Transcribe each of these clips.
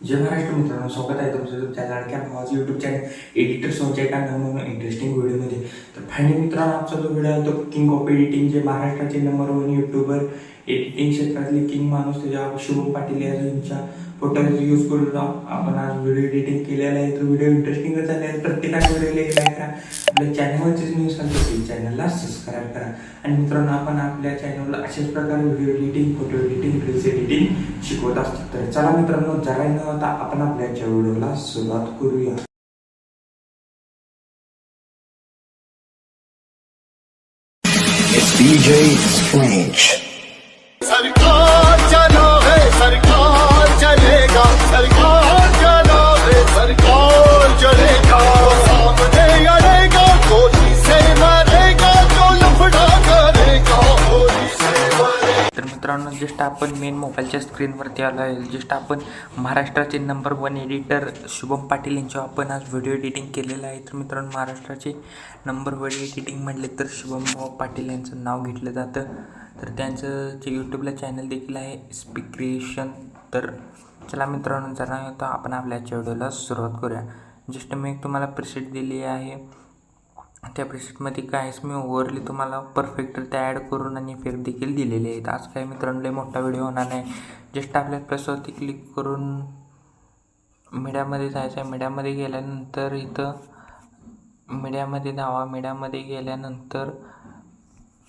जय महाराष्ट्र मित्रांनो स्वागत आहे तुमचं तुमच्या लाडक्या भावाचं युट्यूब चॅनल एडिटर सोनच्या एका नवीन इंटरेस्टिंग व्हिडिओमध्ये तर फायनली मित्रांनो आमचा जो व्हिडिओ आहे तो किंग ऑफ एडिटिंग जे महाराष्ट्राचे नंबर वन युट्यूबर एडिटिंग क्षेत्रातले किंग माणूस त्याच्या शुभम पाटील यांच्या फोटोचा यूज करून आपण आज व्हिडिओ एडिटिंग केलेला आहे. तर व्हिडिओ इंटरेस्टिंगच झाले आहे प्रत्येकाने व्हिडिओ लाईक करा आपल्या चॅनलवरचीच न्यूज सांगतो चॅनलला सबस्क्राईब करा. आणि मित्रांनो आपण आपल्या चॅनलला अशाच प्रकारे video editing photo editing reels editing शिकवत असतो. तर चला मित्रांनो जरा न होता आपण आपल्या व्हिडिओला सुरुवात करूया. DJ Strange. जस्ट आपण मेन मोबाईलच्या स्क्रीनवरती आलो आहे. जस्ट आपण महाराष्ट्राचे number one editor Shubham Patil यांच्यावर आपण आज व्हिडिओ एडिटिंग केलेलं आहे. तर मित्रांनो महाराष्ट्राचे नंबर वन एडिटिंग म्हटले तर शुभम पाटील यांचं नाव घेतलं जातं. तर त्यांचं जे यूट्यूबला चॅनल देखील आहे स्पीक क्रिएशन तर चला मित्रांनो जरा होता आपण आपल्या व्हिडिओला सुरुवात करूया. जस्ट मी एक तुम्हाला प्रिसेट दिली आहे. त्या प्रेसेटमध्ये काहीच मी ओवरली तुम्हाला परफेक्टरित्या ॲड करून आणि इफेक्ट देखील दिलेले आहेत. आज काही मित्रांनो लय मोठा व्हिडिओ होणार नाही. जस्ट आपल्या प्लसवरती क्लिक करून मीडियामध्ये जायचं आहे मीडियामध्ये गेल्यानंतर इथं मीडियामध्ये धावा. मीडियामध्ये गेल्यानंतर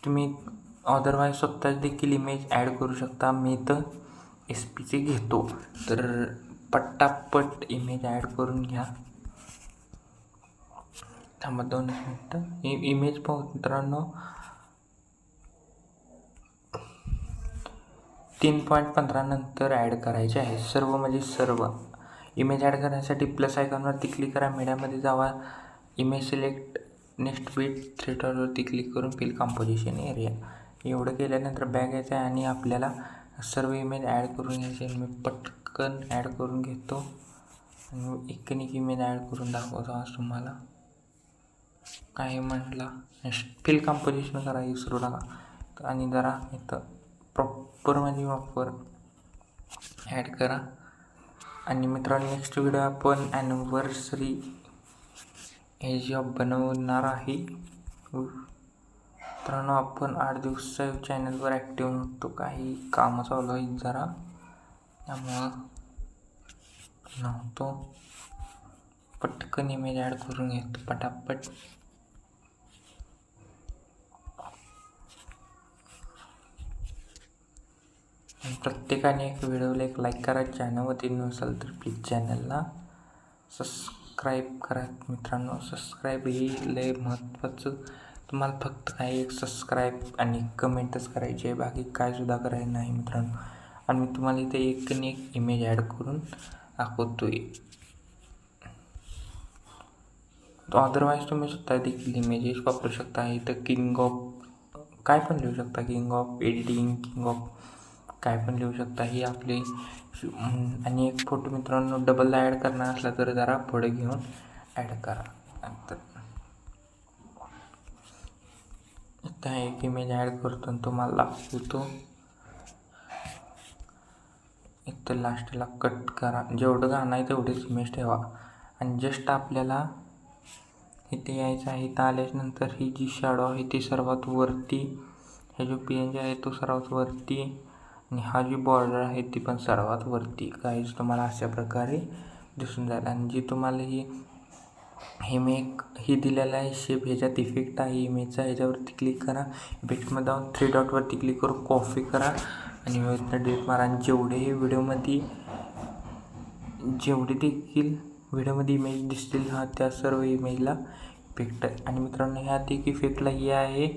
तुम्ही अदरवाईज स्वतःच देखील इमेज ॲड करू शकता. मी इथं एस पीचे घेतो. तर पट्टापट इमेज ॲड करून घ्या. थांबा दोन मिनटं. इ इमेज पाहू मित्रांनो. तीन पॉईंट पंधरा नंतर ॲड करायचे आहे. सर्व म्हणजे सर्व. इमेज ॲड करण्यासाठी प्लस आयकॉनवरती क्लिक करा. मीडियामध्ये जावा. इमेज सिलेक्ट नेक्स्ट बीट थ्रेटरवरती क्लिक करून फिल कंपोजिशन एरिया एवढं केल्यानंतर बॅग यायचं आहे आणि आपल्याला सर्व इमेज ॲड करून घ्यायचे मी पटकन ॲड करून घेतो. आणि एक एक इमेज ॲड करून दाखवतो आज तुम्हाला. काय म्हटला फील कंपोजिशन करा विसरू नका. आणि जरा इथं प्रॉपर म्हणजे वापर ॲड करा. आणि मित्रांनो नेक्स्ट व्हिडिओ आपण ॲनिव्हर्सरी हे जॉब बनवणार आहे. मित्रांनो आपण आठ दिवसा चॅनलवर ॲक्टिव्ह नव्हतो. काही कामं चालू आहेत जरा. त्यामुळं नव्हतो. पटकन इमेज ॲड करून घेतो. पटापट. प्रत्येकाने एक व्हिडिओला एक लाईक करा. चॅनलवरती नसाल तर प्लीज चॅनलला सबस्क्राईब करा. मित्रांनो सबस्क्राईब ही लय महत्त्वाचं तुम्हाला फक्त काय एक सबस्क्राईब आणि कमेंटच करायची आहे. बाकी काय सुद्धा करायचं नाही मित्रांनो. आणि मी तुम्हाला इथे एक आणि एक इमेज ॲड करून दाखवतोय. अदरवाईज तुम्ही स्वतः देखील इमेजेस वापरू शकता. इथं किंग ऑफ काय पण लिहू शकता. King of editing king of काय पण लिहू शकता. ही आपली आणि एक फोटो मित्रांनो डबलला ॲड करणार असला तर जरा पुढे घेऊन ॲड करा. आता एक इमेज ॲड करतो आणि तुम्हाला दाखवतो. इथं लास्टला कट करा. जेवढं गाणं आहे तेवढीच इमेज ठेवा. आणि जस्ट आपल्याला इथे यायचं आहे इथं आल्याच्यानंतर ही जी शाडो आहे ती सर्वात वरती हे जो पी एन जी आहे तो सर्वात वरती आणि हा जी बॉर्डर आहे ती पण सर्वात वरती. काहीच तुम्हाला अशा प्रकारे दिसून जाईल. आणि जी तुम्हाला ही हे मी ही दिलेला आहे शेप ह्याच्यात इफेक्ट आहे इमेजचा ह्याच्यावरती क्लिक करा. इफेक्टमध्ये जाऊन थ्री डॉटवरती क्लिक करून कॉफी करा. आणि व्यवस्थित डेट मारा. आणि जेवढे व्हिडिओमध्ये जेवढे देखील व्हिडिओमध्ये इमेज दिसतील हा त्या सर्व इमेजला इफेक्ट आणि मित्रांनो ह्यात एक इफेक्टला हे आहे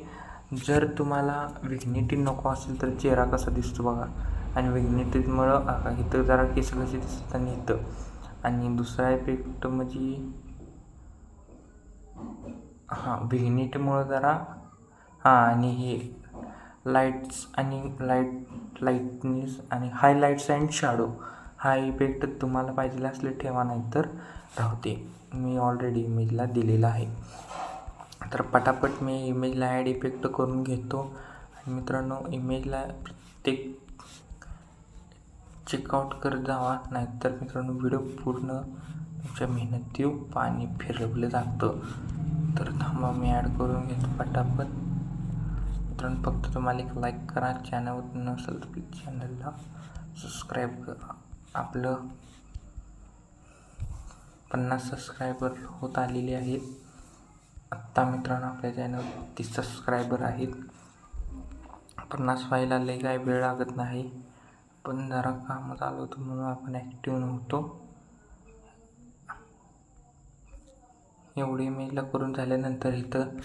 जर तुम्हाला विग्निटी नको असेल तर चेहरा कसा दिसतो बघा. आणि विग्निटीमुळं इथं जरा केस कसे दिसतात आणि इथं. आणि दुसरा इफेक्ट म्हणजे हां विग्निटीमुळं जरा हां आणि हे लाईट्स आणि लाइट लाईटनेस आणि हायलाईट्स अँड शॅडो हा इफेक्ट तुम्हाला पाहिजे असले ठेवा नाही तर राहते मी ऑलरेडी इमेजला दिलेला आहे. तर पटापट मी इमेजला ॲड इफेक्ट करून घेतो. आणि मित्रांनो इमेजला प्रत्येक चेकआउट करत जावा. नाहीतर मित्रांनो व्हिडिओ पूर्ण तुमच्या मेहनती पाणी फिरवलं जातं. तर थांबा मी ॲड करून घेतो पटापट. मित्रांनो फक्त तुम्हाला एक लाईक करा. चॅनलवर नसेल तर प्लीज चॅनलला सबस्क्राईब करा. आपलं पन्नास सबस्क्रायबर होत आलेले आहेत. आत्ता मित्रांनो आपल्या चॅनल तीस सबस्क्रायबर आहेत. पन्नास व्हायला लई काय वेळ लागत नाही. पण जरा काम चालू होतं म्हणून आपण ॲक्टिव्ह नव्हतो. एवढी मेलला करून झाल्यानंतर इथं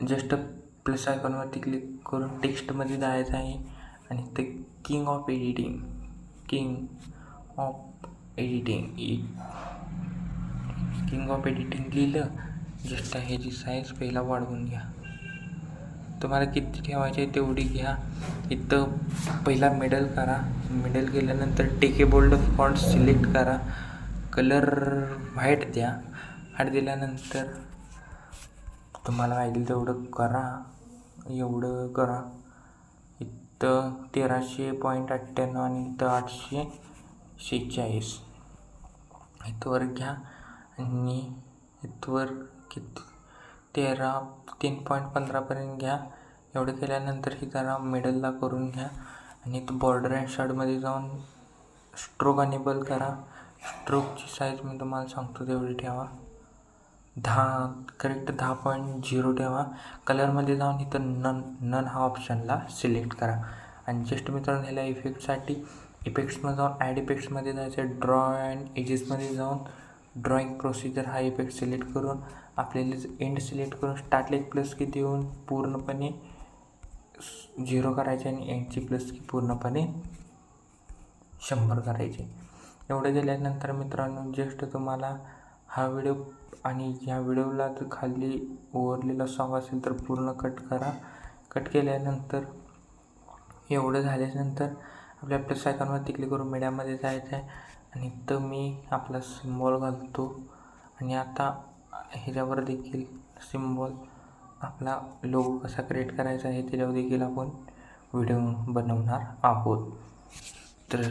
जस्ट प्लस आयकॉनवरती क्लिक करून टेक्स्टमध्ये जायचं आहे. आणि ते king of editing king of editing king of editing लिहिलं. जस्ट ह्याची साईज पहिला वाढवून घ्या. तुम्हाला किती ठेवायचे आहे तेवढी घ्या. इथं पहिला मिडल करा. मिडल केल्यानंतर टेके बोल्ड फॉन्ट सिलेक्ट करा. कलर व्हाईट द्या. व्हाईट दिल्यानंतर तुम्हाला पाहिजे तेवढं करा. एवढं करा. इथं तेराशे पॉईंट अठ्ठ्याण्णव आणि इथं आठशे शेहेचाळीस. इथवर घ्या. आणि इथवर किती तेरा तीन पॉईंट पंधरापर्यंत घ्या. एवढं केल्यानंतर ही जरा मिडलला करून घ्या. आणि तो बॉर्डर अँड शर्टमध्ये जाऊन स्ट्रोक अनेबल करा. स्ट्रोकची साईज मी तुम्हाला सांगतो तेवढी ठेवा. दहा करेक्ट दहा पॉईंट झिरो ठेवा. कलरमध्ये जाऊन इथं नन नन हा ऑप्शनला सिलेक्ट करा. आणि जस्ट मित्रांनो ह्याला इफेक्टसाठी इफेक्ट्समध्ये जाऊन ॲड इफेक्ट्समध्ये जायचं ड्रॉ अँड एजेसमध्ये जाऊन ड्रॉइंग प्रोसिजर हा इफेक्ट सिलेक्ट करून आपल्याला एंड सिलेक्ट करून स्टार्टला एक प्लस की देऊन पूर्णपणे झिरो करायचे आणि एंडची प्लस की पूर्णपणे शंभर करायचे. एवढं दिल्यानंतर मित्रांनो जस्ट तुम्हाला हा व्हिडिओ आणि ह्या व्हिडिओला जर खाली ओवरलेला सॉन्ग असेल तर पूर्ण कट करा. कट केल्यानंतर एवढं झाल्यानंतर आपल्या प्लस आयकॉनवरती क्लिक करून मीडियामध्ये जायचं आहे आणि इथं मी आपला सिम्बॉल घालतो. आणि आता ह्याच्यावर देखील सिम्बॉल आपला लोगो कसा क्रिएट करायचा आहे त्याच्यावर देखील आपण व्हिडिओ बनवणार आहोत. तर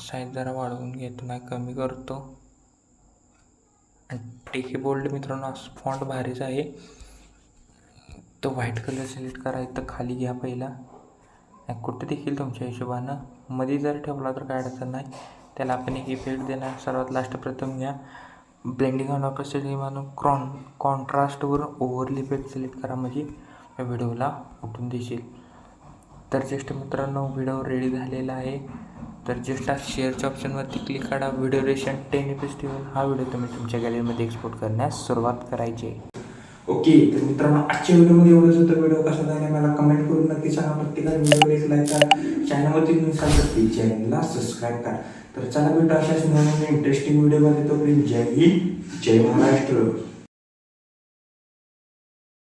साईज जरा वाढवून घेतो नाही कमी करतो. आणि बोल्ड मित्रांनो फॉन्ट भारीच आहे. तो व्हाईट कलर सिलेक्ट करा इथं खाली घ्या पहिला. कुठं देखील तुमच्या हिशोबानं मध्ये जर ठेवला तर काय अडचण नाही. त्याला आपण एक इफेक्ट देणार. सर्वात लास्ट प्रथम घ्या. ब्लेंडिंग ऑन ऑपरेसिटी म्हणून क्रॉन कॉन्ट्रास्टवर ओव्हरली इफेक्ट सिलेक्ट करा. म्हणजे या व्हिडिओला उठून देशील तर ज्येष्ठ मित्रांनो व्हिडिओ रेडी झालेला आहे. तर जस्ट शेअरच्या ऑप्शनवरती क्लिक करा व्हिडिओ रेशन टेन फेस्टिवल हा व्हिडिओ तुम्ही तुमच्या गॅलरीमध्ये एक्सपोर्ट करण्यास सुरुवात करायची आहे. हो. ओके तर मित्रांनो आजच्या व्हिडिओमध्ये एवढंच होतं. व्हिडिओ कसा झाला मला कमेंट करून नक्की सांगा. प्रत्येकाला व्हिडिओ एक लाईक करा चॅनलवरती तुम्ही सांगा प्लीज चॅनलला सबस्क्राईब करा. तर चला भेटू अशाच नवीन इंटरेस्टिंग व्हिडिओमध्ये तोपर्यंत जय हिंद जय महाराष्ट्र.